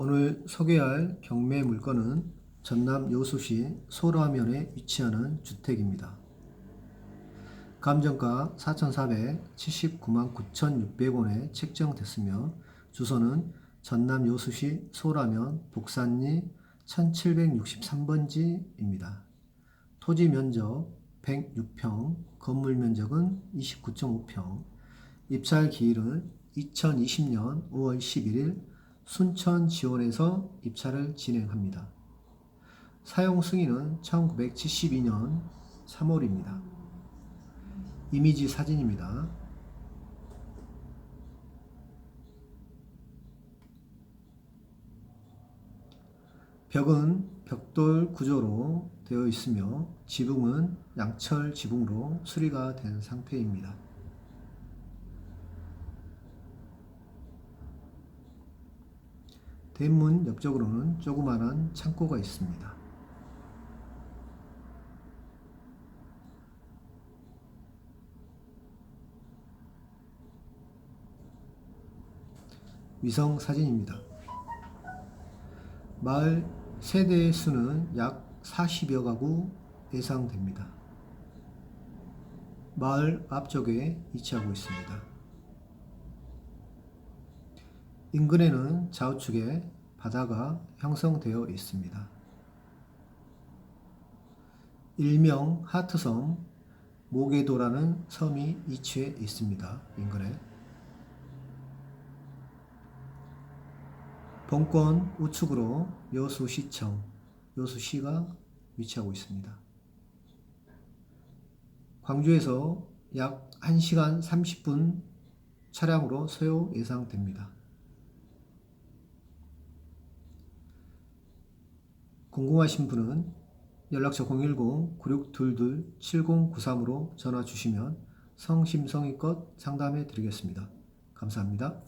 오늘 소개할 경매 물건은 전남 여수시 소라면에 위치하는 주택입니다. 감정가 4,479만 9,600원에 책정됐으며 주소는 전남 여수시 소라면 복산리 1763번지입니다. 토지 면적 106평, 건물 면적은 29.5평, 입찰 기일은 2020년 5월 11일 순천 지원에서 입찰을 진행합니다. 사용 승인은 1972년 3월입니다. 이미지 사진입니다. 벽은 벽돌 구조로 되어 있으며 지붕은 양철 지붕으로 수리가 된 상태입니다. 대문 옆쪽으로는 조그마한 창고가 있습니다. 위성 사진입니다. 마을 세대 수는 약 40여 가구 예상됩니다. 마을 앞쪽에 위치하고 있습니다. 인근에는 좌우측에 바다가 형성되어 있습니다. 일명 하트섬 모계도라는 섬이 위치해 있습니다. 인근에 본권 우측으로 여수시청, 여수시가 위치하고 있습니다. 광주에서 약 1시간 30분 차량으로 소요 예상됩니다. 궁금하신 분은 연락처 010-9622-7093으로 전화 주시면 성심성의껏 상담해 드리겠습니다. 감사합니다.